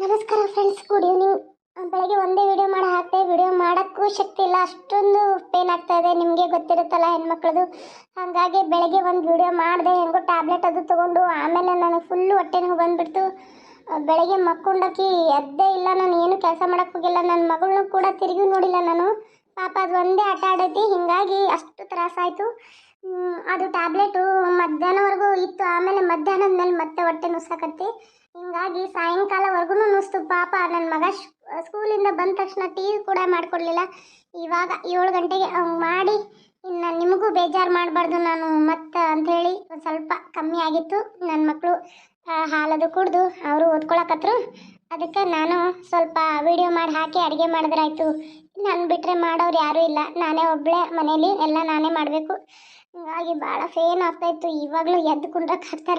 ನಮಸ್ಕಾರ friends good evening ಬೆಳಗ್ಗೆ ಒಂದೇ ವಿಡಿಯೋ ಮಾಡಿ ಹಾಕ್ತೆ ವಿಡಿಯೋ ಮಾಡೋಕ್ಕೂ ಶಕ್ತಿ ಇಲ್ಲ. ಅಷ್ಟೊಂದು ಪೇನ್ ಆಗ್ತಾ ಇದೆ. ನಿಮಗೆ ಗೊತ್ತಿರುತ್ತಲ್ಲ ಹೆಣ್ಮಕ್ಳದು. ಹಾಗಾಗಿ ಬೆಳಗ್ಗೆ ಒಂದು ವಿಡಿಯೋ ಮಾಡಿದೆ, ಹೆಂಗೋ ಟ್ಯಾಬ್ಲೆಟ್ ಅದು ತೊಗೊಂಡು, ಆಮೇಲೆ ನನಗೆ ಫುಲ್ಲು ಹೊಟ್ಟೆ ನೋವು ಬಂದುಬಿಡ್ತು ಬೆಳಗ್ಗೆ ಮಕ್ಕೊಂಡಕ್ಕಿ ಎದ್ದೇ ಇಲ್ಲ ನಾನು, ಏನು ಕೆಲಸ ಮಾಡೋಕ್ಕೆ ಹೋಗಿಲ್ಲ. ನನ್ನ ಮಗಳನ್ನೂ ಕೂಡ ತಿರುಗಿ ನೋಡಿಲ್ಲ ನಾನು. ಪಾಪ ಅದು ಒಂದೇ ಆಟ ಆಡೈತಿ, ಹೀಗಾಗಿ ಅಷ್ಟು ತ್ರಾಸಾಯಿತು ಅದು ಟ್ಯಾಬ್ಲೆಟು ಮಧ್ಯಾಹ್ನವರೆಗೂ ಇತ್ತು. ಆಮೇಲೆ ಮಧ್ಯಾಹ್ನದ ಮೇಲೆ ಮತ್ತೆ ಹೊಟ್ಟೆ ನುಸ್ಸಾಕತ್ತಿ. ಹಿಂಗಾಗಿ ಸಾಯಂಕಾಲವರೆಗೂ ನುಸ್ತು ಪಾಪ. ನನ್ನ ಮಗ ಸ್ಕೂಲಿಂದ ಬಂದ ತಕ್ಷಣ ಟೀ ಕೂಡ ಮಾಡಿಕೊಡ್ಲಿಲ್ಲ. ಇವಾಗ ಏಳು ಗಂಟೆಗೆ ಮಾಡಿ, ಇನ್ನು ನಿಮಗೂ ಬೇಜಾರು ಮಾಡಬಾರ್ದು ನಾನು ಮತ್ತೆ ಅಂಥೇಳಿ ಒಂದು ಸ್ವಲ್ಪ ಕಮ್ಮಿ ಆಗಿತ್ತು. ನನ್ನ ಮಕ್ಕಳು ಹಾಲದು ಕುಡಿದು ಅವರು ಓದ್ಕೊಳಕತ್ರು. ಅದಕ್ಕೆ ನಾನು ಸ್ವಲ್ಪ ವಿಡಿಯೋ ಮಾಡಿ ಹಾಕಿ ಅಡುಗೆ ಮಾಡಿದ್ರಾಯ್ತು. ನಾನು ಬಿಟ್ಟರೆ ಮಾಡೋರು ಯಾರೂ ಇಲ್ಲ. ನಾನೇ ಒಬ್ಬಳೇ ಮನೇಲಿ, ಎಲ್ಲ ನಾನೇ ಮಾಡಬೇಕು. ಹಿಂಗಾಗಿ ಭಾಳ ಫೇನ್ ಆಗ್ತಾಯಿತ್ತು ಇವಾಗಲೂ ಎದ್ದು ಕುಂಡ್ರಕ್ಕೆ ಆಗ್ತಾ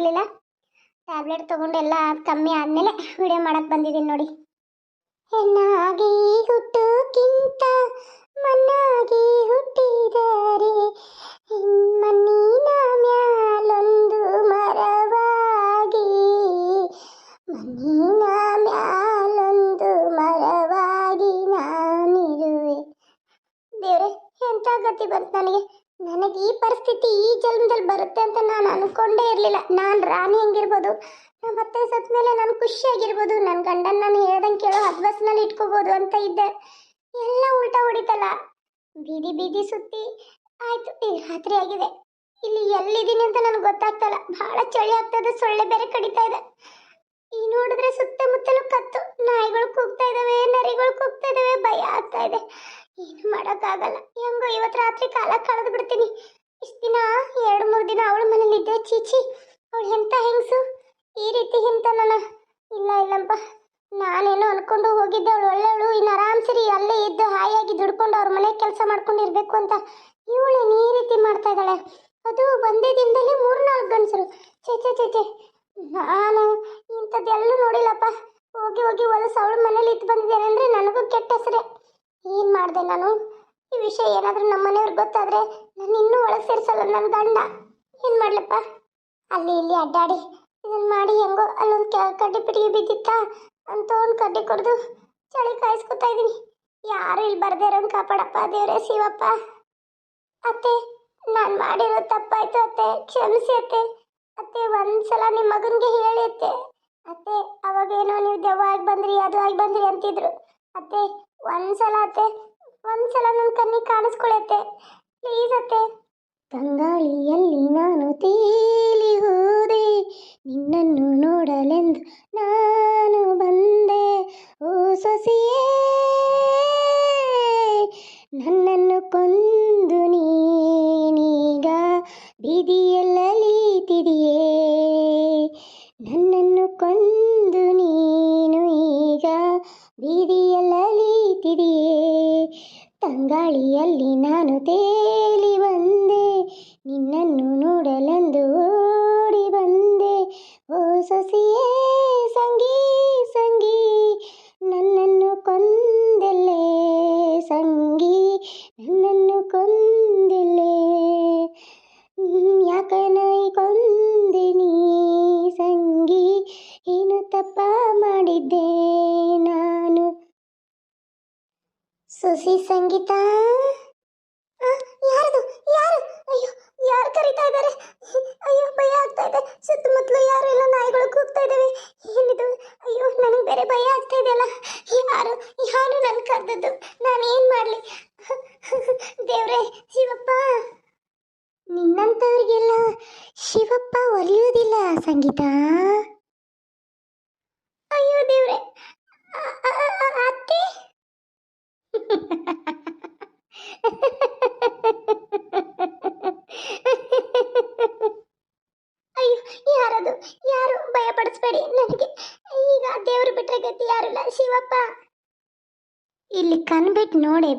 ಟ್ಯಾಬ್ಲೆಟ್ ತೊಗೊಂಡು ಎಲ್ಲ ಕಮ್ಮಿ ಆದಮೇಲೆ ವಿಡಿಯೋ ಮಾಡಕ್ಕೆ ಬಂದಿದ್ದೀನಿ ನೋಡಿ. ಹೆಣ್ಣಾಗಿ ಹುಟ್ಟೋಕ್ಕಿಂತ ಮಣ್ಣಾಗಿ ಹುಟ್ಟಿದರೆ ಮಣ್ಣಿನ ಮ್ಯಾಲೊಂದು ಮರವಾಗಿ, ಮಣ್ಣಿನ ಮ್ಯಾಲೊಂದು ಮರವಾಗಿ ನಾನಿರುವೆ. ದೇವ್ರೆ ಎಂಥ ಗತಿ ಬಂತು ನನಗೆ? ನನಗೆ ಈ ಪರಿಸ್ಥಿತಿ ಈ ಜನ್ಮದಲ್ಲಿ ಬರುತ್ತೆ ಅಂತ ನಾನು ಅನ್ಕೊಂಡೇ ಇರಲಿಲ್ಲ. ನಾನು ರಾಣಿ ಹೆಂಗಿರ್ಬೋದು ನಮ್ಮ ಅತ್ತೆ ಸತ್ತ ಮೇಲೆ ನಾನು ಖುಷಿಯಾಗಿರ್ಬೋದು ನನ್ನ ಗಂಡನ ನಾನು ಹೇಳ್ದಂಗೆ ಕೇಳೋ ಹದ್ವಸ್ನಲ್ಲಿ ಇಟ್ಕೋಬೋದು ಅಂತ ಇದ್ದೆ. ಎಲ್ಲ ಉಲ್ಟಾ ಹೊಡಿತಲ್ಲ ಬೀದಿ ಬೀದಿ ಸುತ್ತಿ ಆಯ್ತು ಈ ರಾತ್ರಿ ಆಗಿದೆ. ಇಲ್ಲಿ ಎಲ್ಲಿದ್ದೀನಿ ಅಂತ ನನಗೆ ಗೊತ್ತಾಗ್ತಲ್ಲ. ಬಹಳ ಚಳಿ ಆಗ್ತದೆ, ಸೊಳ್ಳೆ ಬೇರೆ ಕಡಿತಾ ಇದೆ. ಈ ನೋಡಿದ್ರೆ ಸುತ್ತಮುತ್ತಲೂ ಕತ್ತು. ನಾಯಿಗಳು ಕೂಗ್ತಾ ಇದಾವೆ, ನರಿಗಳು ಕೂಗ್ತಾ ಇದಾವೆ, ಭಯ ಆಗ್ತಾ ಇದೆ. ಏನು ಮಾಡೋಕ್ಕಾಗಲ್ಲ. ಹೆಂಗೋ ಇವತ್ತು ರಾತ್ರಿ ಕಾಲ ಕಳೆದು ಬಿಡ್ತೀನಿ. ಇಷ್ಟು ದಿನ, ಎರಡು ಮೂರು ದಿನ ಅವಳ ಮನೇಲಿ ಇದ್ದೆ ಚೀಚಿ ಅವಳು ಎಂಥ ಹೆಂಗಸು? ಈ ರೀತಿ ಎಂತ ನನ್ನ ಇಲ್ಲ, ಇಲ್ಲಪ್ಪ. ನಾನೇನೋ ಅನ್ಕೊಂಡು ಹೋಗಿದ್ದೆ, ಅವಳು ಒಳ್ಳೆಯವಳು ಇನ್ನು ಆರಾಮ್ ಸರಿ, ಅಲ್ಲೇ ಇದ್ದು ಹಾಯಾಗಿ ದುಡ್ಕೊಂಡು ಅವ್ರ ಮನೆ ಕೆಲಸ ಮಾಡ್ಕೊಂಡು ಇರಬೇಕು ಅಂತ. ಇವಳೇನು ಈ ರೀತಿ ಮಾಡ್ತಾ ಇದ್ದಾಳೆ. ಅದು ಒಂದೇ ದಿನದಲ್ಲಿ ಮೂರ್ನಾಲ್ಕು ಗಂಡಸರು. ಚೇ ಚೇ ಚೇ ಚೇ ನಾನು ಇಂಥದ್ದೆಲ್ಲೂ ನೋಡಿಲ್ಲಪ್ಪ. ಹೋಗಿ ಹೋಗಿ ಹೊಲಸು ಅವಳ ಮನೇಲಿ ಇದ್ದು ಬಂದಿದ್ದೇನೆ ಅಂದರೆ ನನಗೂ ಕೆಟ್ಟ ಹೆಸರೇ. ಏನು ಮಾಡಿದೆ ನಾನು? ಈ ವಿಷಯ ಏನಾದರೂ ನಮ್ಮ ಮನೆಯವ್ರಿಗೆ ಗೊತ್ತಾದರೆ ನಾನು ಇನ್ನೂ ಒಳಗೆ ಸೇರಿಸಲ್ಲ ನನ್ನ ಗಂಡ. ಏನು ಮಾಡ್ಲಪ್ಪ? ಅಲ್ಲಿ ಇಲ್ಲಿ ಅಡ್ಡಾಡಿ. ಇದನ್ನು ಮಾಡಿ ಹೆಂಗೋ ಅಲ್ಲೊಂದು ಕೆ, ಕಡ್ಡಿ ಪಿಟಿಗೆ ಬಿದ್ದಿತ್ತಾ. ಅಂತ ಒಂದು ಕಡ್ಡಿ ಕೊಡ್ದು ಚಳಿ ಕಾಯಿಸ್ಕೊತಾ ಇದ್ದೀನಿ ಯಾರು ಇಲ್ಲಿ ಬರ್ದೇ ಇರೋಂಗೆ ಕಾಪಾಡಪ್ಪ ದೇವರೇ, ಶಿವಪ್ಪ. ಅತ್ತೆ, ನಾನು ಮಾಡಿರೋ ತಪ್ಪಾಯ್ತು ಅತ್ತೆ. ಕ್ಷಮಿಸಿ ಅತ್ತೆ. ಅತ್ತೆ, ಒಂದ್ಸಲ ನಿಮ್ಮ ಮಗನಿಗೆ ಹೇಳಿ ಅತ್ತೆ. ಅತ್ತೆ, ಅವಾಗೇನೋ ನೀವು ದೆವ್ವ ಆಗಿ ಬಂದ್ರಿ, ಅದು ಆಗಿ ಬಂದ್ರಿ ಅಂತಿದ್ರು. ಅತ್ತೆ ಒಂದ್ಸಲ ಅತ್ತೆ ಒಂದ್ಸಲ ನನ್ನ ಕಣ್ಣಿಗೆ ಕಾಣಿಸ್ಕೊಳತ್ತೆ. ಪ್ಲೀಸ್ ಅತ್ತೆ. ಗಂಗಾಳಿಯಲ್ಲಿ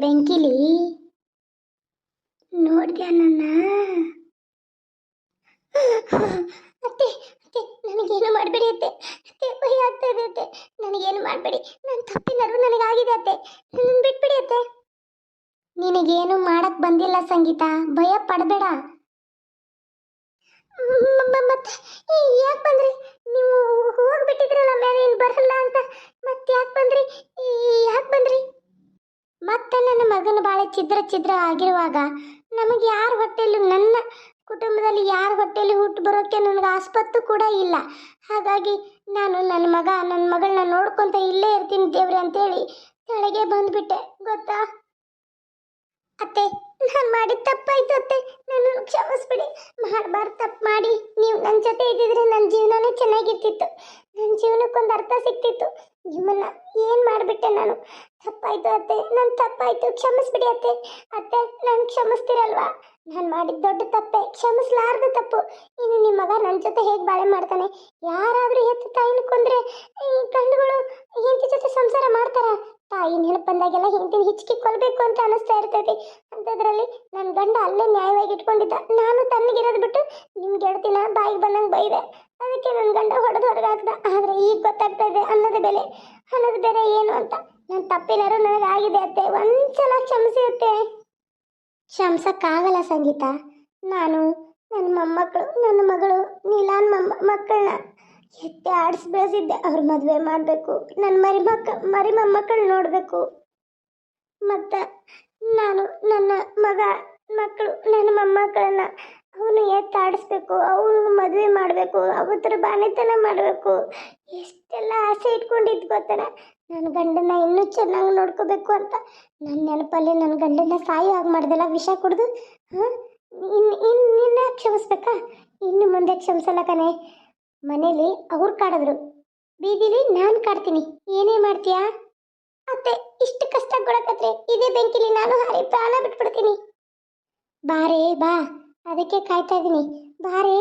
ಬೆಂಕಿಲಿ? ನೋಡ್ದ್ಯಾ ನನ್ನ? ಅತ್ತೆ ಅತ್ತೆ, ನನಗೇನು ಮಾಡಬೇಡಿ ಅತ್ತೆ. ಅತ್ತೆ, ಭಯ ಆಗ್ತಾ ಇದೆ ಅತ್ತೆ. ನನಗೇನು ಮಾಡಬೇಡಿ. ನನ್ನ ತಪ್ಪಿನರು ನನಗಾಗಿದೆ ಅತ್ತೆ. ನನ್ನ ಬಿಟ್ಬಿಡಿ ಅತ್ತೆ. ನಿನಗೇನು ಮಾಡಕ್ ಬಂದಿಲ್ಲ ಸಂಗೀತ. ಭಯ ಪಡಬೇಡ. ಮತ್ತೆ ಯಾಕೆ ಬಂದ್ರಿ? ನೀವು ಹೋಗ್ಬಿಟ್ಟಿದ್ರಲ್ಲ ಮೇಲೆ ಬರಲ್ಲ ಅಂತ. ಮತ್ತೆ ಬಂದ್ರಿ? ಯಾಕೆ ಬಂದ್ರಿ? ಮತ್ತೆ ನನ್ನ ಮಗನ ಬಾಳೆ ಛಿದ್ರ ಛಿದ್ರ ಆಗಿರುವಾಗ ನಮಗೆ ಯಾರ ಹೊಟ್ಟೆಯಲ್ಲಿ ನನ್ನ ಕುಟುಂಬದಲ್ಲಿ ಯಾರ ಹೊಟ್ಟೆಲಿ ಹುಟ್ಟು ಬರೋಕ್ಕೆ ನನಗೆ ಆಸ್ಪತ್ತು ಕೂಡ ಇಲ್ಲ. ಹಾಗಾಗಿ ನಾನು ನನ್ನ ಮಗ, ನನ್ನ ಮಗಳನ್ನ ನೋಡ್ಕೊಂತ ಇಲ್ಲೇ ಇರ್ತೀನಿ ದೇವ್ರೆ ಅಂತೇಳಿ ಕೆಳಗೆ ಬಂದ್ಬಿಟ್ಟೆ. ಗೊತ್ತಾ? ಅತ್ತೆ, ನಾನು ಮಾಡಿದ ತಪ್ಪಾಯ್ತು ಅತ್ತೆ. ನನ್ನನ್ನು ಕ್ಷಮಿಸ್ಬಿಡಿ. ಮಾಡಬಾರ್ದು ತಪ್ಪು ಮಾಡಿ. ನೀವು ನನ್ನ ಜೊತೆ ಇದ್ದಿದ್ರೆ ನನ್ನ ಜೀವನನೇ ಚೆನ್ನಾಗಿರ್ತಿತ್ತು. ನನ್ನ ಜೀವನಕ್ಕೊಂದು ಅರ್ಥ ಸಿಕ್ತಿತ್ತು ನಿಮ್ಮನ್ನ ಏನು ಮಾಡ್ಬಿಟ್ಟೆ ನಾನು? ತಪ್ಪಾಯ್ತು ಅತ್ತೆ, ನನ್ ತಪ್ಪಾಯ್ತು. ಕ್ಷಮಿಸ್ಬಿಡಿ ಅತ್ತೆ. ಅತ್ತೆ, ನಾನು ಕ್ಷಮಿಸ್ತಿರಲ್ವಾ? ನಾನು ಮಾಡಿದ ದೊಡ್ಡ ತಪ್ಪೆ. ಕ್ಷಮಿಸ್ಲಾರ್ದ ತಪ್ಪು. ಇನ್ನು ನಿಮ್ಮ ಮಗ ನನ್ನ ಜೊತೆ ಹೇಗೆ ಬಾಳೆ ಮಾಡ್ತಾನೆ? ಯಾರಾದರೂ ಹೆತ್ತು ತಾಯಿನ ಕೊಂದ್ರೆ ಈ ಗಂಡುಗಳು ಹೆಂಡತಿ ಜೊತೆ ಸಂಸಾರ ಮಾಡ್ತಾರ? ತಾಯಿ ನೆನಪು ಬಂದಾಗೆಲ್ಲ ಹೆಂಡತಿನ ಹಿಚ್ಕಿ ಕೊಲ್ಬೇಕು ಅಂತ ಅನಿಸ್ತಾ ಇರ್ತೈತಿ. ಅಂಥದ್ರಲ್ಲಿ ನನ್ನ ಗಂಡ ಅಲ್ಲೇ ನ್ಯಾಯವಾಗಿ ಇಟ್ಕೊಂಡಿದ್ದ. ನಾನು ತನ್ನಗಿರೋದ್ ಬಿಟ್ಟು ನಿಮ್ಮ ಗೆಳತಿನ ಬಾಯಿಗೆ ಬಂದಂಗೆ ಬೈದೆ. ಅದಕ್ಕೆ ನನ್ನ ಗಂಡ ಹೊಡೆದು ಹೊರಗಾಕ್ದ ಆದರೆ ಈಗ ಗೊತ್ತಾಗ್ತಾ ಇದೆ, ಅನ್ನದ ಬೆಲೆ ಅನ್ನದ ಬೆಲೆ ಏನು ಅಂತ. ನನ್ನ ತಪ್ಪಿನಾರು ನನಗೆ ಆಗಿದೆ ಅತ್ತೆ, ಒಂದ್ಸಲ ಕ್ಷಮಿಸಿ ಅತ್ತೆ ಕ್ಷಮಿಸಕ್ಕಾಗಲ್ಲ ಸಂಗೀತ. ನಾನು ನನ್ನ ಮೊಮ್ಮಕ್ಕಳು ನನ್ನ ಮಗಳು, ನೀಲಾನ್ ಮೊಮ್ಮ ಮಕ್ಕಳನ್ನ ಎತ್ತೆ ಆಡಿಸಿ ಬೆಳೆಸಿದ್ದೆ. ಅವ್ರ ಮದುವೆ ಮಾಡಬೇಕು. ನನ್ನ ಮರಿ ಮಕ್ಕ, ಮರಿ ಮೊಮ್ಮಕ್ಕಳು ನೋಡಬೇಕು. ಮತ್ತು ನಾನು, ನನ್ನ ಮಗ ಮಕ್ಕಳು ನನ್ನ ಮೊಮ್ಮಕ್ಕಳನ್ನ ಅವನು ಎತ್ತಾಡಿಸ್ಬೇಕು ಅವನು ಮದುವೆ ಮಾಡಬೇಕು ಅವತ್ತರ ಬಾನೆತನ ಮಾಡಬೇಕು. ಎಷ್ಟೆಲ್ಲ ಆಸೆ ಇಟ್ಕೊಂಡಿದ್ದು ಗೊತ್ತನ ನನ್ನ ಗಂಡನ ಇನ್ನೂ ಚೆನ್ನಾಗಿ ನೋಡ್ಕೋಬೇಕು ಅಂತ ನನ್ನ ನೆನಪಲ್ಲಿ ನನ್ನ ಗಂಡನ ಸಾಯಿ ಆಗಿ ಮಾಡ್ದೆಲ್ಲ ವಿಷ ಕುಡಿದು, ಹಾಂ? ಇನ್ನು ಇನ್ನು ನಿನ್ನ ಕ್ಷಮಿಸ್ಬೇಕಾ? ಇನ್ನು ಮುಂದೆ ಕ್ಷಮಿಸಲ್ಲ ಕಣೆ. ಮನೇಲಿ ಅವ್ರು ಕಾಡಿದ್ರು. ಬೀದಿಲಿ ನಾನು ಕಾಡ್ತೀನಿ. ಏನೇ ಮಾಡ್ತೀಯಾ? ಅತ್ತೆ, ಇಷ್ಟು ಕಷ್ಟ ಕೊಡಕತ್ರೆ ಇದೇ ಬೆಂಕಿಲಿ ನಾನು ಹಾರಿ ಪ್ರಾಣ ಬಿಟ್ಬಿಡ್ತೀನಿ. ಬಾರೇ, ಬಾ. ಅದಕ್ಕೆ ಕಾಯ್ತಾ ಇದ್ದೀನಿ. ಬಾರಿ.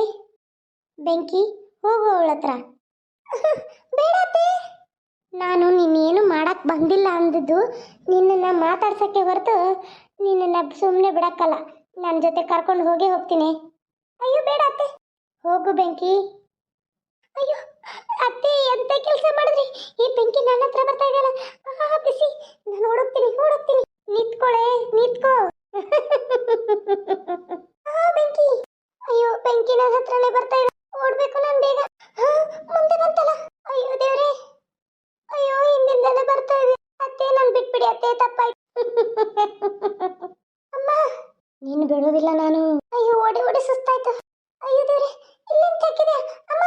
ಬೆಂಕಿ, ಹೋಗು ಅವಳ ಹತ್ರ. ನಾನು ನಿನ್ನೇನು ಮಾಡಕ್ ಬಂದಿಲ್ಲ ಅಂದಿದ್ದು. ನಿನ್ನನ್ನು ಮಾತಾಡ್ಸೋಕ್ಕೆ ಹೊರತು ನಿನ್ನನ್ನು ಸುಮ್ಮನೆ ಬಿಡಕ್ಕಲ್ಲ. ನನ್ನ ಜೊತೆ ಕರ್ಕೊಂಡು ಹೋಗೇ ಹೋಗ್ತೀನಿ. ಅಯ್ಯೋ, ಬೇಡ ಅತ್ತೆ. ಹೋಗು ಬೆಂಕಿ. ಅಯ್ಯೋ, ಅತ್ತೆ, ಎಂತ ಕೆಲಸ ಮಾಡಿದ್ರಿ? ಈ ಬೆಂಕಿ ನನ್ನ ಹತ್ರ ಬರ್ತಾ ಇದೆಯಲ್ಲ ಆ ಬಿಸಿ ನಾನು ಓಡೋಗ್ತೀನಿ ಓಡೋಗ್ತೀನಿ ನಿಂತ್ಕೊಳೆ ನಿಂತ್ಕೋ ಆ ಬೆಂಕಿ ಅಯ್ಯೋ ಬೆಂಕಿ ನನ್ನ ಹತ್ರನೇ ಬರ್ತಾ ಇದೆ ಓಡ್ಬೇಕು ನಾನು ಬೇಗ ಆ, ಮುಂದೆ ಬಂತಲ್ಲ ಅಯ್ಯೋ ದೇವ್ರೇ ಅಯ್ಯೋ ಹಿಂದಿಂದಲೇ ಬರ್ತಾ ಇದೆ ಅತ್ತೆ ನಾನು ಬಿಟ್ಬಿಡಿ ಅತ್ತೆ ತಪ್ಪಾಯ್ತು ಅಮ್ಮ ನೀನು ಬಿಡೋದಿಲ್ಲ ನಾನು ಅಯ್ಯೋ ಓಡಿ ಓಡಿ ಸುಸ್ತಾಯ್ತು ಅಯ್ಯೋ ದೇವ್ರೆ ಇಲ್ಲೇನ್ ತೆಕ್ಕಿದೆ ಅಮ್ಮ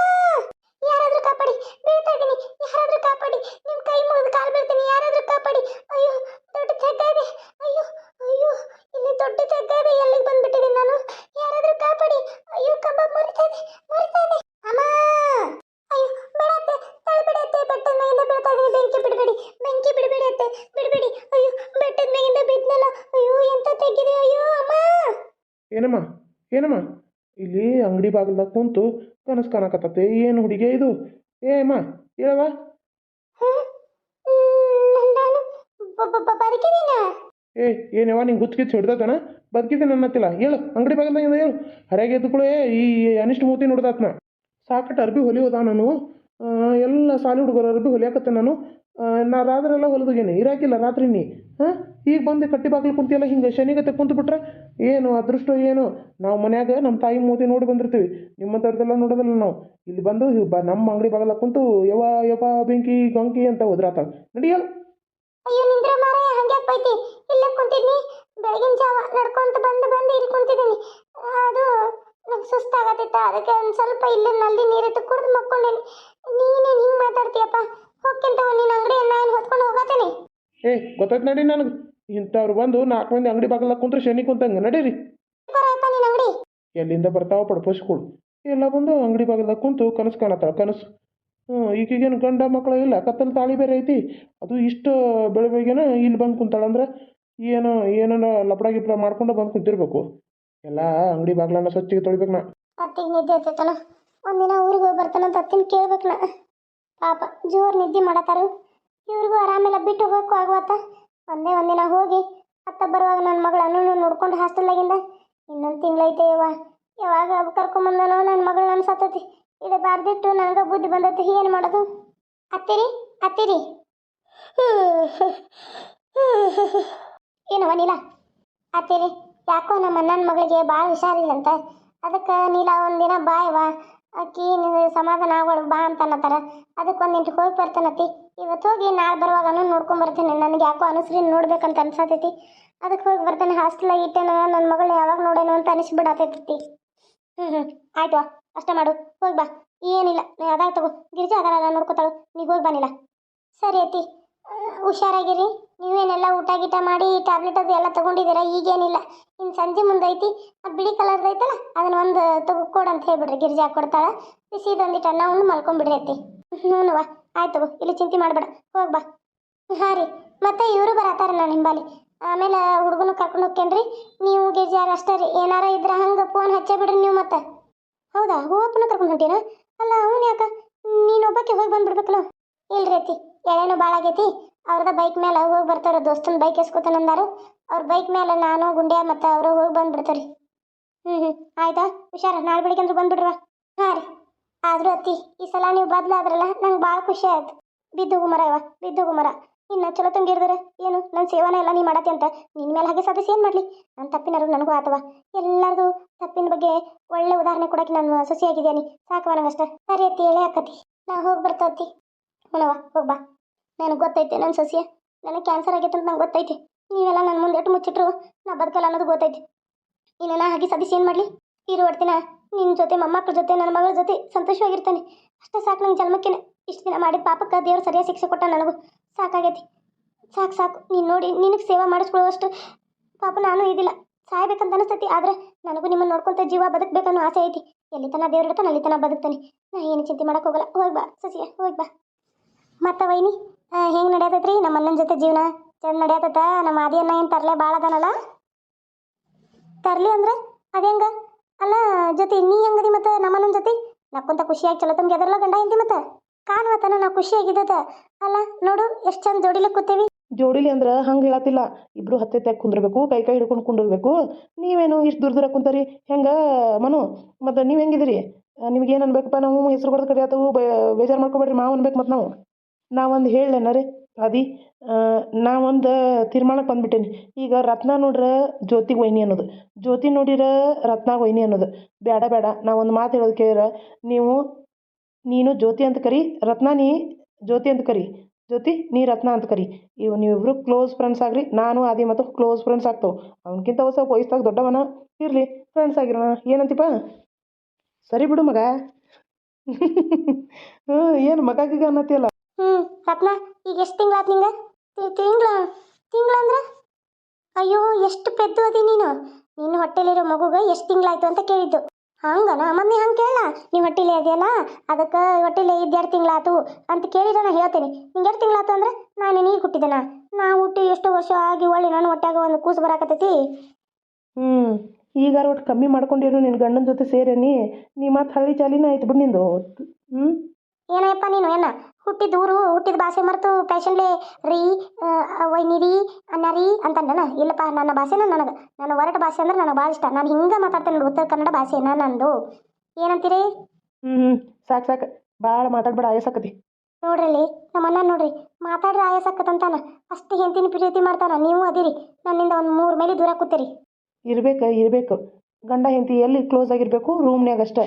ಯಾರಾದ್ರೂ ಕಾಪಾಡಿ ಬೀಳ್ತಾ ಇದ್ದೀನಿ ಯಾರಾದ್ರೂ ಕಾಪಾಡಿ ನಿಮ್ ಕೈ ಮುಗಿದು ಕಾಲು ಬೀಳ್ತೀನಿ ಯಾರಾದ್ರೂ ಕಾಪಾಡಿ ಅಯ್ಯೋ ದೊಡ್ಡ ತೆಗ್ಗ ಇದೆ ಅಯ್ಯೋ ಅಯ್ಯೋ ಇಲ್ಲಿ ದೊಡ್ಡ ತೆಗ್ಗ ಇದೆ ಎಲ್ಲಿಗೆ ಬಂದ್ಬಿಟ್ಟಿದ್ದೀನಿ ನಾನು ಯಾರಾದ್ರೂ ಕಾಪಾಡಿ ಅಯ್ಯೋ ಕಬ್ಬ ಮುರಿತಾ ಇದೆ ಮುರಿತಾ ಇದೆ ಅಮ್ಮ ಅಯ್ಯೋ ಬೇಡತ್ತೆ ತಳ್ಬಿಡಿ ಅತ್ತೆ ಬೆಟ್ಟದ ಮೇಗಿಂದ ಬೀಳ್ತಾ ಇದೀನಿ ಬೆಂಕಿ ಬಿಡಬೇಡಿ ಬೆಂಕಿ ಬಿಡಬೇಡಿ ಅತ್ತೆ ಬಿಡಬೇಡಿ ಅಯ್ಯೋ ಬೆಟ್ಟದ ಮೇಗಿಂದ ಬಿದ್ನಲ್ಲ ಅಯ್ಯೋ ಎಂತ ತೆಗಿದೆ ಅಯ್ಯೋ ಅಮ್ಮ ಏನಮ್ಮ ಏನಮ್ಮ ಇಲ್ಲಿ ಅಂಗಡಿ ಬಾಗಿಲ್ದಾಗ ಕುಂತು ಕನಸು ಕಾಣಕತ್ತತೆ. ಏನು ಹುಡುಗಿ ಇದು? ಏ ಹೇಳವ? ಮ್, ಬದುಕಿದ್ದೀನಾ ಏ ಏನವ ನಿಂಗೆ ಗುಚ್ಚಿಗಿಚ್ಚಿ ಹಿಡ್ದತನ ಬದುಕಿದ್ದೀನಿ ಅನ್ನತ್ತಿಲ್ಲ. ಹೇಳು ಅಂಗಡಿ ಬಾಗಿಲ್ದಾಗ ಹೇಳು. ಹರಿಯಾಗಿ ಎದ್ದುಕೊಳ್ಳೆ ಈ ಅನಿಷ್ಟ ಮೂತಿ ನೋಡ್ದಾತ್ನ ಸಾಕಟ್ಟು ಅರ್ಬಿ ಹೊಲಿ ಹೋದ ನಾನು ಎಲ್ಲ ಸಾಲಿ ಹುಡುಗರು ಅರ್ಬಿ ಹೊಲಿಯಾಕತ್ತೆ ನಾನು. ನಾ ನಾ ರಾತ್ರೆಲ್ಲ ಹೊಲಿದೋಗೇನೆ. ಇರಾಕಿಲ್ಲ ರಾತ್ರಿ ನೀ ಹಾಂ? ಈಗ ಬಂದು ಕಟ್ಟಿ ಬಾಗಿಲು ಕುಂತಿಯಲ್ಲ ಹಿಂಗೆ ಶನಿಗತ್ತೆ ಕುಂತು ಬಿಟ್ರೆ ಏನು ಅದೃಷ್ಟ ಏನು? ನಾವು ಮನ್ಯಾಗ ನಮ್ಮ ತಾಯಿ ಮೂತಿ ನೋಡಿ ಬಂದಿರ್ತೀವಿ. ನಿಮ್ಮಂಥವ್ರದ್ದೆಲ್ಲ ನೋಡೋದಿಲ್ಲ ನಾವು. ಇಲ್ಲಿ ಬಂದು ಬ ನಮ್ಮ ಅಂಗಡಿ ಬಾಗಲ ಕುಂತು ಯವ ಯವ ಬೆಂಕಿ ಗಂಕಿ ಅಂತ ಹೋದ್ರಾತ ನಡಿಯಲ್ಲ? ಅಯ್ಯೋ ನಿಂದ್ರ ಮಾರಾಯ ಹಂಗೆ ಬೈತಿ? ಇಲ್ಲೇ ಕುಂತಿದ್ನಿ ಬೆಳಗಿನ ಜಾವ ನಡ್ಕೊಂತ ಬಂದು ಬಂದು ಇಲ್ಲಿ ಕುಂತಿದ್ದೀನಿ. ಅದು ನಂಗೆ ಸುಸ್ತಾಗತ್ತಿತ್ತ ಅದಕ್ಕೆ ಒಂದು ಸ್ವಲ್ಪ ಇಲ್ಲೇ ನಲ್ಲಿ ನೀರಿಟ್ಟು ಕುಡಿದು ಮಕ್ಕೊಂಡೇನಿ. ನೀನೇನು ಹಿಂಗೆ ಮಾತಾಡ್ತೀಯಪ್ಪ? ಹೋಗ್ಕಿಂತ ನಿನ್ನ ಅಂಗಡಿಯನ್ನ ನಾನು ಹೊತ್ಕೊಂಡು ಹೋಗತ್ತೇನೆ ಏ ಗೊತ್ತಾಯ್ತು ನಡಿ ನನಗೆ. ಇಂಥವ್ರು ಬಂದು ನಾಲ್ಕು ಮಂದಿ ಅಂಗಡಿ ಬಾಗಲ ಕುಂತ್ರೆ ಶನಿ ಕುಂತಂಗೆ ನಡೀರಿ. ಎಲ್ಲಿಂದ ಬರ್ತಾವ ಪಡ್ಪೋಸ್ಗಳು ಎಲ್ಲ ಬಂದು ಅಂಗಡಿ ಬಾಗಿಲ್ದಾಗ ಕುಂತು ಕನಸು ಕಾಣತ್ತಾವ ಕನಸು. ಹ್ಞೂ ಈಗೀಗೇನು ಗಂಡ ಮಕ್ಕಳು ಇಲ್ಲ, ಕತ್ತಲು ತಾಳಿ ಬೇರೆ ಐತಿ. ಅದು ಇಷ್ಟು ಬೆಳಬೆಳಗ್ಗೆನ ಇಲ್ಲಿ ಬಂದು ಕುಂತಾಳಂದ್ರೆ ಏನೋ ಏನೋ ಲಪಡ ಗಿಪಡ ಮಾಡ್ಕೊಂಡು ಬಂದು ಕುಂತಿರ್ಬೇಕು. ಎಲ್ಲ ಅಂಗಡಿ ಬಾಗ್ಲನ್ನ ಸ್ವಚ್ಛಗೆ ತೊಳಿಬೇಕು ನಾ. ಅತ್ತಿಗೆ ನಿದ್ದೆ ಒಂದಿನ ಊರಿಗೆ ಹೋಗಿ ಬರ್ತಾನಂತ ಅತ್ತಿನ ಕೇಳ್ಬೇಕು ನಾ. ಪಾಪ ಜೋರು ನಿದ್ದೆ ಮಾಡತ್ತಾರು. ಇವ್ರಿಗೂ ಆರಾಮಿಲ್ಲ ಬಿಟ್ಟು ಹೋಗಕ್ಕೂ ಆಗುವತ್ತ? ಒಂದೇ ಒಂದಿನ ಹೋಗಿ ಅತ್ತ ಬರುವಾಗ ನನ್ನ ಮಗಳನ್ನು ನೋಡ್ಕೊಂಡು ಹಾಸ್ಟೆಲ್ದಾಗಿಂದ ಇನ್ನೊಂದು ತಿಂಗಳೈತೆ ಯವ್ವ. ಯಾವಾಗ ಕರ್ಕೊಂಬಂದನೋ ನನ್ನ ಮಗಳು ನನ್ನ ಸತ್ತತಿ ಇದು ಬಾರ್ದಿಟ್ಟು ನನಗೆ ಬುದ್ಧಿ ಬಂದತಿ, ಏನು ಮಾಡೋದು? ಅತ್ತಿರಿ ಅತ್ತಿರಿ. ಏನವ ನೀಲ? ಅತ್ತಿರಿ, ಯಾಕೋ ನಮ್ಮ ಅಣ್ಣನ ಮಗಳಿಗೆ ಭಾಳ ಹುಷಾರಿಲ್ಲಂತ. ಅದಕ್ಕೆ ನೀಲ ಒಂದಿನ ಬಾಯವ ನಿನಗೆ ಸಮಾಧಾನ ಆಗೋಳು ಬಾ ಅಂತ ಅನ್ನತ್ತಾರ. ಅದಕ್ಕೆ ಒಂದು ನಿಂಟು ಹೋಗಿ ಬರ್ತಾನತಿ ಇವತ್ತು ಹೋಗಿ ನಾಳೆ ಬರುವಾಗನು ನೋಡ್ಕೊಂಡ್ ಬರ್ತೀನಿ. ನನಗೆ ಯಾಕೋ ಅನುಸರಿ ನೋಡ್ಬೇಕಂತ ಅನ್ಸತೈತಿ. ಅದಕ್ಕೆ ಹೋಗಿ ಬರ್ತಾನೆ. ಹಾಸ್ಟೆಲಾಗ ಇಟ್ಟೇನ ನನ್ನ ಮಗಳು ಯಾವಾಗ ನೋಡೇನೋ ಅಂತ ಅನಿಸ್ಬಿಡತೈತಿ ಹ್ಞೂ ಹ್ಞೂ ಆಯ್ತು ಅಷ್ಟೇ ಮಾಡು. ಹೋಗಿ ಬಾ. ಏನಿಲ್ಲ. ನೀ ಅದಾಗ ತಗೋ. ಗಿರಿಜಾ ಅದಾಳ ನೋಡ್ಕೊತಾಳು. ನೀವು ಹೋಗಿ ಬನ್ನಿಲ್ಲ ಸರಿ ಅತ್ತಿ. ಆ, ಹುಷಾರಾಗಿರಿ. ನೀವೇನೆಲ್ಲ ಊಟ ಗೀಟ ಮಾಡಿ ಟ್ಯಾಬ್ಲೆಟ್ ಅದು ಎಲ್ಲ ತಗೊಂಡಿದ್ದೀರಾ? ಈಗೇನಿಲ್ಲ. ಇನ್ನು ಸಂಜೆ ಮುಂದೆ ಐತಿ ಅದು ಬಿಳಿ ಕಲರ್ದು ಐತಲ್ಲ, ಅದನ್ನ ಒಂದು ತಗೋ ಕೊಡು ಅಂತ ಹೇಳ್ಬಿಡ್ರಿ ಗಿರ್ಜಾ ಕೊಡ್ತಾಳ. ಬಿಸಿದೊಂದಿಟ್ಟು ಅನ್ನ ಉಣ್ಣು ಮಲ್ಕೊಂಡ್ಬಿಡ್ರಿ ಹ್ಞೂ ಹ್ಞೂನವ್ವ ಆಯ್ತು ತಗೋ, ಇಲ್ಲಿ ಚಿಂತೆ ಮಾಡಬೇಡ. ಹೋಗಿ ಬಾ. ಹಾಂ ರೀ. ಮತ್ತೆ ಇವರು ಬರತ್ತಾರ ನಾನು ಹಿಂಬಾಲಿ ಆಮೇಲೆ ಹುಡುಗನ ಕರ್ಕೊಂಡು ಹೋಗ್ಕೇನ್ರಿ? ನೀವು ಗಿರ್ಜಾರ ಅಷ್ಟೇ ರೀ. ಏನಾರ ಇದ್ರೆ ಹಂಗೆ ಫೋನ್ ಹಚ್ಚೇ ಬಿಡ್ರಿ ನೀವು ಮತ್ತೆ. ಹೌದಾ? ಹೂವಪ್ಪನ ಕರ್ಕೊಂಡು ಹೊಂಟೀನ? ಅಲ್ಲ, ಅವನು ಯಾಕೆ? ನೀನು ಒಬ್ಬಕ್ಕೆ ಹೋಗಿ ಬಂದ್ಬಿಡ್ಬೇಕಲ್ಲ. ಇಲ್ರಿ ಅತ್ತಿ. ಎಳೆನೂ ಭಾಳ ಆಗೈತಿ, ಅವ್ರದ ಬೈಕ್ ಮೇಲೆ ಹೋಗಿ ಬರ್ತಾರ ದೋಸ್ತನ ಬೈಕ್ ಎಸ್ಕೊತಾನಂದಾರು ಅವ್ರ ಬೈಕ್ ಮೇಲೆ ನಾನು, ಗುಂಡ್ಯಾ ಮತ್ತು ಅವರು ಹೋಗಿ ಬಂದ್ಬಿಡ್ತಾರೆ. ಹ್ಞೂ ಹ್ಞೂ ಆಯ್ತಾ? ಹುಷಾರ, ನಾಳೆ ಬೆಳಿಗ್ಗೆ ಅಂದ್ರೆ ಬಂದ್ಬಿಡ್ರ ಹಾಂ ರೀ. ಆದರೂ ಅತ್ತಿ, ಈ ಸಲ ನೀವು ಬದಲಾದ್ರಲ್ಲ, ನಂಗೆ ಭಾಳ ಖುಷಿ ಆಯ್ತು. ಬಿದ್ದು ಮರ ಇವ, ಬಿದ್ದು ಗುಮರ. ಇನ್ನು ಚಲೋ ತಂಗಿರ್ದಾರೆ ಏನು? ನನ್ನ ಸೇವನ ಎಲ್ಲ ನೀ ಮಾಡತ್ತೆ ಅಂತ. ನಿನ್ನ ಮೇಲೆ ಹಾಗೆ ಸದಸ್ಯ ಏನು ಮಾಡಲಿ? ನನ್ನ ತಪ್ಪಿನಾರು ನನಗೂ ಆತವ. ಎಲ್ಲರದು ತಪ್ಪಿನ ಬಗ್ಗೆ ಒಳ್ಳೆ ಉದಾಹರಣೆ ಕೊಡಕ್ಕೆ ನಾನು ಸೊಸೆಯಾಗಿದ್ದೇನೆ ಸಾಕವ ನಂಗಷ್ಟ ಸರಿ ಅತ್ತಿ ಹೇಳೇ ಹಾಕತಿ ನಾ ಹೋಗಿ ಬರ್ತತಿ ಹುಣವ ಹೋಗಿ ಬಾ. ನನಗೆ ಗೊತ್ತೈತೆ ನನ್ನ ಸಸ್ಯ ನನಗೆ ಕ್ಯಾನ್ಸರ್ ಆಗೈತೆ ಅಂತ ನಂಗೆ ಗೊತ್ತೈತೆ. ನೀವೆಲ್ಲ ನನ್ನ ಮುಂದೆ ಎಟ್ಟು ಮುಚ್ಚಿಟ್ರು ನಾ ಬದುಕಲ್ಲ ಅನ್ನೋದು ಗೊತ್ತೈತೆ. ಇನ್ನು ನಾ ಹಾಗೆ ಸದಸ್ಯ ಏನು ಮಾಡಲಿ? ತೀರು ಹೊಡ್ತೀನ ನಿನ್ನ ಜೊತೆ ಮೊಮ್ಮಕ್ಳ ಜೊತೆ, ನನ್ನ ಮಗಳ ಜೊತೆ ಸಂತೋಷವಾಗಿರ್ತಾನೆ. ಅಷ್ಟೇ ಸಾಕು ನಂಗೆ ಜನ್ಮಕ್ಕೇನೆ. ಇಷ್ಟು ದಿನ ಮಾಡಿದ ಪಾಪಕ್ಕೆ ದೇವ್ರು ಸರಿಯಾಗಿ ಶಿಕ್ಷೆ ಕೊಟ್ಟ ನನಗೂ. ಸಾಕಾಗೈತಿ. ಸಾಕು ಸಾಕು. ನೀನು ನೋಡಿ, ನಿನಗೆ ಸೇವೆ ಮಾಡಿಸ್ಕೊಳ್ಳುವಷ್ಟು ಪಾಪ ನಾನು ಇದಿಲ್ಲ. ಸಾಯ್ಬೇಕಂತ ಅನಿಸ್ತೈತಿ, ಆದ್ರೆ ನನಗೂ ನಿಮ್ಮನ್ನು ನೋಡ್ಕೊಂತ ಜೀವ ಬದುಕಬೇಕನ್ನೋ ಆಸೆ ಐತಿ. ಎಲ್ಲಿ ತನ ದೇವ್ರ ಇಡ್ತಾನೆ ಅಲ್ಲಿ ತನ ಬದುಕ್ತಾನೆ. ನಾ ಏನು ಚಿಂತೆ ಮಾಡಕ್ಕೆ ಹೋಗಲ್ಲ. ಹೋಗಿ ಬಾ ಸಸಿಯ ಹೋಗಿ ಬಾ. ಮತ್ತ ವೈನಿ? ಹೆಂಗೆ ನಡೆಯತೈತ್ರಿ? ನಮ್ಮ ಅಣ್ಣನ ಜೊತೆ ಜೀವನ ಚಂದ ನಡೆಯತೈತ. ನಮ್ಮ ಅಣ್ಣ ಏನು ತರ್ಲೆ ಭಾಳ ಅದಾನಲ್ಲ? ತರ್ಲಿ ಅಂದ್ರೆ ಅದೇಂಗ ಅಲ್ಲ, ಜೊತೆ ನೀ ಹೆಂಗದಿ ಮತ್ತೆ ನಮ್ಮಣ್ಣನ ಜೊತೆ? ನಕ್ಕೊಂತ ಖುಷಿಯಾಗಿ ಚಲೋ ತಮ್ಗೆ ಅದೆಲ್ಲ ಗಂಡ ಹೆಂಡಿ ಮತ್ತೆ? ಕಾಣುವತನ ನಾವು ಖುಷಿಯಾಗಿದ್ದದ. ಅಲ್ಲ, ನೋಡು, ಎಷ್ಟು ಚಂದ ಜೋಡಿಲಿ ಕೂತೇವಿ. ಜೋಡಿಲಿ ಅಂದ್ರೆ ಹಂಗೆ ಹೇಳತ್ತಿಲ್ಲ. ಇಬ್ರು ಹತ್ತೆ ತೆಗ್ ಕುಂದಿರ್ಬೇಕು, ಕೈ ಕೈ ಹಿಡ್ಕೊಂಡು ಕುಂದಿರ್ಬೇಕು. ನೀವೇನು ಇಷ್ಟು ದೂರ ದೂರ ಕುಂತರಿ? ಹೆಂಗೆ, ಮನು? ಮತ್ತು ನೀವು ಹೆಂಗಿದಿರಿ ನಿಮ್ಗೆ ಏನು ಅನ್ಬೇಕಪ್ಪ? ನಾವು ಹೆಸರು ಕೊಡೋದು ಆತವು ಬೇಜಾರು ಮಾಡ್ಕೊಬೇಡ್ರಿ, ಮಾವು ಅನ್ಬೇಕು ಮತ್ತು ನಾವು. ನಾವೊಂದು ಹೇಳೇನ ರೀ ಅದಿ ಒಂದು ತೀರ್ಮಾನಕ್ಕೆ ಬಂದ್ಬಿಟ್ಟೇನಿ. ಈಗ ರತ್ನ ನೋಡ್ರೆ ಜ್ಯೋತಿಗೆ ವೈನಿ ಅನ್ನೋದು. ಜ್ಯೋತಿ ನೋಡಿರ ರತ್ನ ವೈನಿ ಅನ್ನೋದು. ಬೇಡ ಬೇಡ ನಾವೊಂದು ಮಾತು ಹೇಳೋದು ಕೇಳಿರ, ನೀವು, ನೀನು ಜ್ಯೋತಿ ಅಂತ ಕರಿ, ರತ್ನ ನೀ ಜ್ಯೋತಿ ಅಂತ ಕರಿ, ಜ್ಯೋತಿ ನೀ ರತ್ನ ಅಂತ ಕರಿ. ಇವು ನೀವಿಬ್ರು ಕ್ಲೋಸ್ ಫ್ರೆಂಡ್ಸ್ ಆಗ್ರಿ, ನಾನು, ಆದಿ ಮತ್ತು ಕ್ಲೋಸ್ ಫ್ರೆಂಡ್ಸ್ ಆಗ್ತಾವೆ. ಅವನಕ್ಕಿಂತ ಹೊಸ ವಯಸ್ಸಾಗ ದೊಡ್ಡವನ, ಇರಲಿ ಫ್ರೆಂಡ್ಸ್ ಆಗಿರೋಣ. ಏನಂತಿಪ್ಪ? ಸರಿ ಬಿಡು ಮಗ. ಹ್ಞೂ ಏನು ಮಗಾಗಿಗ ಅನ್ನತ್ತಿಯಲ್ಲ ಹ್ಞೂ ರತ್ನ ಈಗ ಎಷ್ಟು ತಿಂಗಳಾದ ನಿಂಗೆ? ತಿಂಗಳ ತಿಂಗಳ ಅಂದ್ರೆ? ಅಯ್ಯೋ, ಎಷ್ಟು ಪೆದ್ದು ಅದಿ ನೀನು? ನಿನ್ನ ಹೊಟ್ಟೆಲಿರೋ ಮಗುಗೆ ಎಷ್ಟು ತಿಂಗಳಾಯ್ತು ಅಂತ ಕೇಳಿದ್ದು. ಹಂಗನ? ಮೊನ್ನೆ ಹಂಗೆ ಕೇಳ. ನೀವು ಹೊಟ್ಟೆಲಿ ಇದೆಯಲ್ಲ ಅದಕ್ಕೆ ಹೊಟ್ಟೆಲಿ ಇದ್ದು ಎರಡು ತಿಂಗಳಾತು ಅಂತ ಕೇಳಿದ್ರೆ ನಾ ಹೇಳ್ತೇನೆ. ನಿಂಗೆ ಎರಡು ತಿಂಗಳಾತು ಅಂದ್ರೆ ನಾನು ನೀರು ಹುಟ್ಟಿದೆನಾ ನಾ ಹುಟ್ಟಿ ಎಷ್ಟು ವರ್ಷ ಆಗಿ ಒಳ್ಳೆ ನಾನು ಹೊಟ್ಯಾಗ ಒಂದು ಕೂಸು ಬರಾಕತ್ತೈತಿ. ಹ್ಞೂ ಈಗ ಒಟ್ಟು ಕಮ್ಮಿ ಮಾಡ್ಕೊಂಡಿರು ನಿನ್ನ ಗಂಡನ ಜೊತೆ ಸೇರೇನಿ. ನೀ ಮತ್ತೆ ಹಳ್ಳಿ ಚಾಲಿನ ಆಯ್ತು ಬಿಡು ನಿಂದು. ಹ್ಞೂ ಏನಯ್ಯಪ್ಪ ನೀನು ಏನ? ಹುಟ್ಟಿದ ಊರು ಹುಟ್ಟಿದ ಭಾಷೆ ಮರೆತು ಪ್ಯಾಷನ್ಲೆ ರೀ ಆ, ವೈನಿ ರೀ ಅನ್ನ ರೀ ಅಂತಂದನ? ಇಲ್ಲಪ್ಪ ನನ್ನ ಭಾಷೆನ ನನಗೆ ನನ್ನ ಹೊರಟ ಭಾಷೆ ಅಂದ್ರೆ ನನಗೆ ಭಾಳ ಇಷ್ಟ. ನಾನು ಹಿಂಗೆ ಮಾತಾಡ್ತೇನೆ ನೋಡಿ ಉತ್ತರ ಕನ್ನಡ ಭಾಷೆನ ನಂದು ಏನಂತೀರಿ? ಹ್ಞೂ ಸಾಕು ಸಾಕು. ಭಾಳ ಮಾತಾಡ್ಬೇಡ ಆಯಸಾಕತಿ ನೋಡ್ರಿ ನಮ್ಮ ಅಣ್ಣ ನೋಡ್ರಿ ಮಾತಾಡ್ರಿ ಆಯಾಸ ಆಕತ್ತಂತಾನ ಅಷ್ಟು ಹೆಂತಿನ ಪ್ರೀತಿ ಮಾಡ್ತಾನ ನೀವು ಅದಿರಿ. ನನ್ನಿಂದ ಒಂದು ಮೂರು ಮೇಲೆ ದೂರ ಕೂತೀರಿ. ಇರ್ಬೇಕು ಇರಬೇಕು. ಗಂಡ ಹೆಂಡತಿ ಎಲ್ಲಿ ಕ್ಲೋಸ್ ಆಗಿರಬೇಕು ರೂಮ್ನಾಗ ಅಷ್ಟೇ.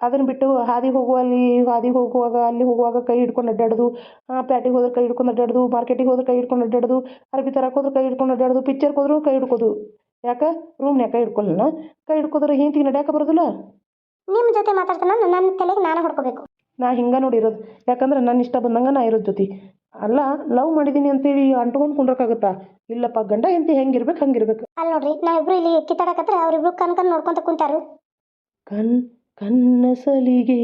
ಅದನ್ನು ಬಿಟ್ಟು ಹಾದಿಗೆ ಹೋಗುವಲ್ಲಿ ಹಾದಿ ಹೋಗುವಾಗ ಅಲ್ಲಿ ಹೋಗುವಾಗ ಕೈ ಹಿಡ್ಕೊಂಡು ಅಡ್ಡಾಡೋದು ಪ್ಯಾಟಿಗೆ ಹೋದ್ರೆ ಕೈ ಹಿಡ್ಕೊಂಡು ಅಡ್ಡಾಡೋದು ಮಾರ್ಕೆಟಿಗೆ ಹೋದ್ರೆ ಕೈ ಹಿಡ್ಕೊಂಡು ಅಡ್ಡಾಡೋದು ಅರ್ಬಿ ತರಕ್ಕೆ ಹೋದ್ರೆ ಕೈ ಹಿಡ್ಕೊಂಡು ಅಡ್ಡಾಡೋದು ಪಿಕ್ಚರ್ಗೆ ಹೋದ್ರೂ ಕೈ ಹಿಡ್ಕೋದು. ಯಾಕೆ? ರೂಮ್ನ್ಯಾಗ ಕೈ ಹಿಡ್ಕೊಳ್ಳೋಣ ಕೈ ಹಿಡ್ಕೋದ್ರೆ ಹಿಂತಿಗೆ ನಡ್ಯಾಕ ಬರೋದಿಲ್ಲ? ನಿಮ್ಮ ಜೊತೆ ಮಾತಾಡ್ತಾನ ನನ್ನ ತಲೆಗೆ ನಾನು ಹೊಡ್ಕೋಬೇಕು. ನಾ ಹಿಂಗೆ ನೋಡಿರೋದು ಯಾಕಂದ್ರೆ ನನ್ನ ಇಷ್ಟ ಬಂದಂಗೆ ನಾ ಇರೋದು ಜೊತೆ. ಅಲ್ಲ ಲವ್ ಮಾಡಿದ್ದೀನಿ ಅಂತೇಳಿ ಅಂಟ್ಕೊಂಡು ಕುಂಡ್ರಕ್ಕಾಗುತ್ತಾ ಇಲ್ಲಪ್ಪ ಗಂಡ ಹೆಂಡತಿ ಹೆಂಗಿರ್ಬೇಕು ಹಂಗಿರ್ಬೇಕು. ಅಲ್ಲಿ ನೋಡ್ರಿ ನಾವಿಬ್ರು ಇಲ್ಲಿ ಕಿತ್ತಾಡಕತ್ರ ಅವ್ರಿಬ್ರು ಕಣ್ ಕಣ್ ನೋಡ್ಕೊಂತ ಕುಂತಾರು. ಕಣ್ ಕಣ್ಣ ಸಲಿಗೆ,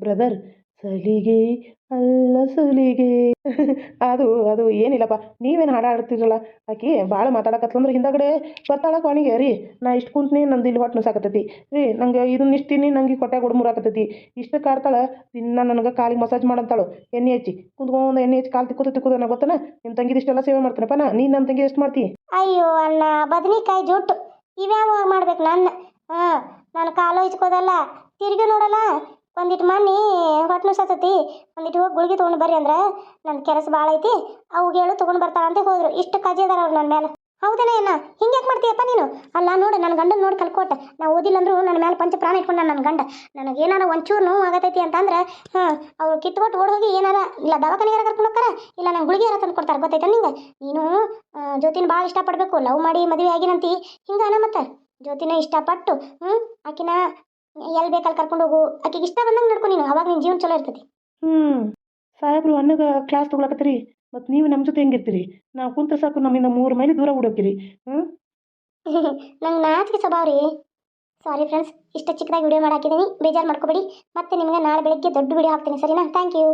ಬ್ರದರ್ ಸಲಿಗೆ, ಅಲ್ಲ ಸಲಿಗೆ. ಅದು ಅದು ಏನಿಲ್ಲಪ್ಪ, ನೀವೇನು ಹಾಡು ಆಡ್ತಿರಲ್ಲ ಆಕಿ ಭಾಳ ಮಾತಾಡಕತ್ತಂದ್ರೆ ಹಿಂದಗಡೆ ಬರ್ತಾಳ ಕೊನೆಗೆ ರೀ, ನಾ ಇಷ್ಟು ಕುಂತೀನಿ ನಂದು ಇಲ್ಲಿ ಹೊಟ್ಟೆ ಸಾಕತ್ತೈತಿ ರೀ, ನಂಗೆ ಇದನ್ನ ಇಷ್ಟಿನಿ ನಂಗೆ ಕೊಟ್ಟಾಗ ಗುಡ್ಮುರಾಕತ್ತೈತಿ ಇಷ್ಟು ಕಾಡ್ತಾಳೆ, ದಿನ ನನಗೆ ಕಾಲಿಗೆ ಮಸಾಜ್ ಮಾಡಂತಾಳು. ಎಣ್ಣೆ ಹಚ್ಚಿ, ಕುಂತ್ಕೊಂಡು ಎಣ್ಣೆ ಹಚ್ಚಿ ಕಾಲು ತಿಕ್ಕೋದು ತಿಕ್ಕೋದು ನನಗೆ ಗೊತ್ತನ? ನಿಮ್ಮ ತಂಗಿದು ಇಷ್ಟೆಲ್ಲ ಸೇವೆ ಮಾಡ್ತಾನಪ್ಪ ನಾ? ನೀನು ನಮ್ಮ ತಂಗಿ ಎಷ್ಟು ಮಾಡ್ತಿ? ಅಯ್ಯೋ ಅಣ್ಣ, ಬದನೆಕಾಯಿ ಜುಟ್ಟು. ಇವ್ಯಾವ ಮಾಡ್ಬೇಕು ನನ್ನ ಹಾಂ, ನಾನು ಕಾಲು ಇಚ್ಕೋದಲ್ಲ ತಿರುಗಿ ನೋಡಲ್ಲ ಒಂದಿಟ್ಟು ಮಣ್ಣಿ ಹೊಟ್ಟೆ ಸತ್ತತಿ. ಒಂದಿಟ್ಟು ಹೋಗಿ ಗುಳಿಗೆ ತೊಗೊಂಡು ಬರ್ರಿ ಅಂದ್ರೆ ನನ್ನ ಕೆಲಸ ಭಾಳ ಐತಿ. ಅವ್ಗೆ ಹೇಳು ತೊಗೊಂಡು ಅಂತ ಹೋದ್ರು. ಇಷ್ಟು ಕಜಿ ಅದಾರ ಅವ್ರು ನನ್ನ ಮೇಲೆ ಹೌದೇನ ಏನ ಹಿಂಗೆ ಯಾಕೆ ಮಾಡ್ತೀಯಪ್ಪ ನೀನು? ಅಲ್ಲ ನೋಡು ನನ್ನ ಗಂಡನ ನೋಡಿ ಕಲ್ಕೋಟ ನಾ ಓದಿಲ್ಲ ಅಂದ್ರು ನನ್ನ ಮೇಲೆ ಪಂಚ ಪ್ರಾಣ ಇಟ್ಕೊಂಡ ನನ್ನ ಗಂಡ. ನನಗೆ ಏನಾರ ಒಂಚೂರು ನೋವು ಆಗತೈತಿ ಅಂತಂದ್ರೆ, ಹಾಂ, ಅವ್ರು ಕಿತ್ಕೊಟ್ಟು ಓಡ್ ಹೋಗಿ ಏನಾರ, ಇಲ್ಲ ದವಾಖಾನೆಗಾರ ಕರ್ಕೊಂಡು ಹೋಗ್ತಾರೆ, ಇಲ್ಲ ನನ್ನ ಗುಳಿಗೆ ಯಾರ ತಂದು ಕೊಡ್ತಾರೆ ಗೊತ್ತೈತಾ ನಿಂಗೆ? ನೀನು ಜೊತಿನ ಭಾಳ ಇಷ್ಟಪಡಬೇಕು ಲವ್ ಮಾಡಿ ಮದುವೆ ಆಗಿನಂತಿ. ಹಿಂಗಾನ ಮತ್ತೆ ಜ್ಯೋತಿನ ಇಷ್ಟಪಟ್ಟು ಹ್ಞೂ ಆಕಿನ ಎಲ್ಲಿ ಬೇಕಲ್ಲಿ ಕರ್ಕೊಂಡು ಹೋಗು. ಆಕಿಗೆ ಇಷ್ಟ ಬಂದಂಗೆ ನಡ್ಕೊ ನೀನು ಅವಾಗ ನಿನ್ನ ಜೀವನ ಚಲೋ ಇರ್ತೈತಿ. ಹ್ಞೂ ಸಾಹೇಬ್ರು ಅನ್ನಗ ಕ್ಲಾಸ್ ತೊಗೊಳಕತ್ತೀರಿ. ಮತ್ತು ನೀವು ನಮ್ಮ ಜೊತೆ ಹೆಂಗಿರ್ತೀರಿ? ನಾವು ಕುಂತ ಸಾಕು ನಮ್ಮಿಂದ ಮೂರು ಮೈಲಿ ದೂರ ಹುಡುಕಿರಿ ಹ್ಞೂ ನಂಗೆ ನಾಚಿಕೆ ಸ್ವಭಾವ ರೀ. ಸಾರಿ ಫ್ರೆಂಡ್ಸ್ ಇಷ್ಟ ಚಿಕ್ಕದಾಗಿ ವಿಡಿಯೋ ಮಾಡಾಕಿದ್ದೀನಿ ಬೇಜಾರು ಮಾಡ್ಕೋಬೇಡಿ. ಮತ್ತೆ ನಿಮಗೆ ನಾಳೆ ಬೆಳಗ್ಗೆ ದೊಡ್ಡ ವಿಡಿಯೋ ಹಾಕ್ತೀನಿ ಸರಿನಾ? Thank you